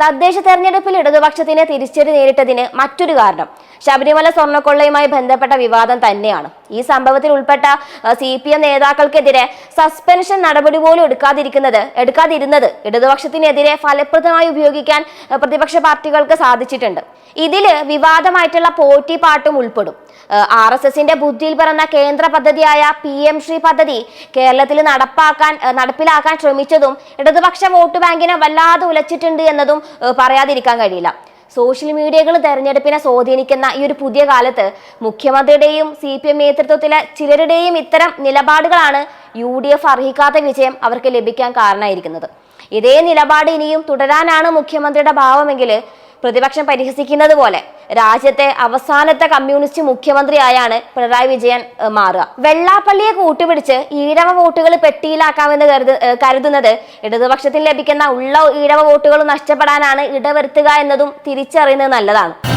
തദ്ദേശ തെരഞ്ഞെടുപ്പിൽ ഇടതുപക്ഷത്തിന് തിരിച്ചടി നേരിട്ടതിന് മറ്റൊരു കാരണം ശബരിമല സ്വർണക്കൊള്ളയുമായി ബന്ധപ്പെട്ട വിവാദം തന്നെയാണ്. ഈ സംഭവത്തിൽ ഉൾപ്പെട്ട സി പി എം നേതാക്കൾക്കെതിരെ സസ്പെൻഷൻ നടപടി പോലും എടുക്കാതിരിക്കുന്നത് എടുക്കാതിരുന്നത് ഇടതുപക്ഷത്തിനെതിരെ ഫലപ്രദമായി ഉപയോഗിക്കാൻ പ്രതിപക്ഷ പാർട്ടികൾക്ക് സാധിച്ചിട്ടുണ്ട്. ഇതിൽ വിവാദമായിട്ടുള്ള പോറ്റി പാട്ടും ഉൾപ്പെടും. ആർ എസ് എസിന്റെ ബുദ്ധിയിൽ പിറന്ന കേന്ദ്ര പദ്ധതിയായ പി എം ശ്രീ പദ്ധതി കേരളത്തിൽ നടപ്പാക്കാൻ നടപ്പിലാക്കാൻ ശ്രമിച്ചതും ഇടതുപക്ഷ വോട്ട് ബാങ്കിനെ വല്ലാതെ ഉലച്ചിട്ടുണ്ട് എന്നതും പറയാതിരിക്കാൻ കഴിയില്ല. സോഷ്യൽ മീഡിയകൾ തെരഞ്ഞെടുപ്പിനെ സ്വാധീനിക്കുന്ന ഈ ഒരു പുതിയ കാലത്ത് മുഖ്യമന്ത്രിയുടെയും സി പി എം നേതൃത്വത്തിലെ ചിലരുടെയും ഇത്തരം നിലപാടുകളാണ് യു ഡി എഫ് അർഹിക്കാത്ത വിജയം അവർക്ക് ലഭിക്കാൻ കാരണമായിരിക്കുന്നത്. ഇതേ നിലപാട് ഇനിയും തുടരാനാണ് മുഖ്യമന്ത്രിയുടെ ഭാവമെങ്കിൽ പ്രതിപക്ഷം പരിഹസിക്കുന്നത് പോലെ രാജ്യത്തെ അവസാനത്തെ കമ്മ്യൂണിസ്റ്റ് മുഖ്യമന്ത്രിയായാണ് പിണറായി വിജയൻ മാറുക. വെള്ളാപ്പള്ളിയെ കൂട്ടുപിടിച്ച് ഈഴവ വോട്ടുകൾ പെട്ടിയിലാക്കാമെന്ന് കരുത കരുതുന്നത് ഇടതുപക്ഷത്തിന് ലഭിക്കുന്ന ഉള്ള ഈഴവ വോട്ടുകൾ നഷ്ടപ്പെടാനാണ് ഇടവരുത്തുക എന്നതും തിരിച്ചറിയുന്നത് നല്ലതാണ്.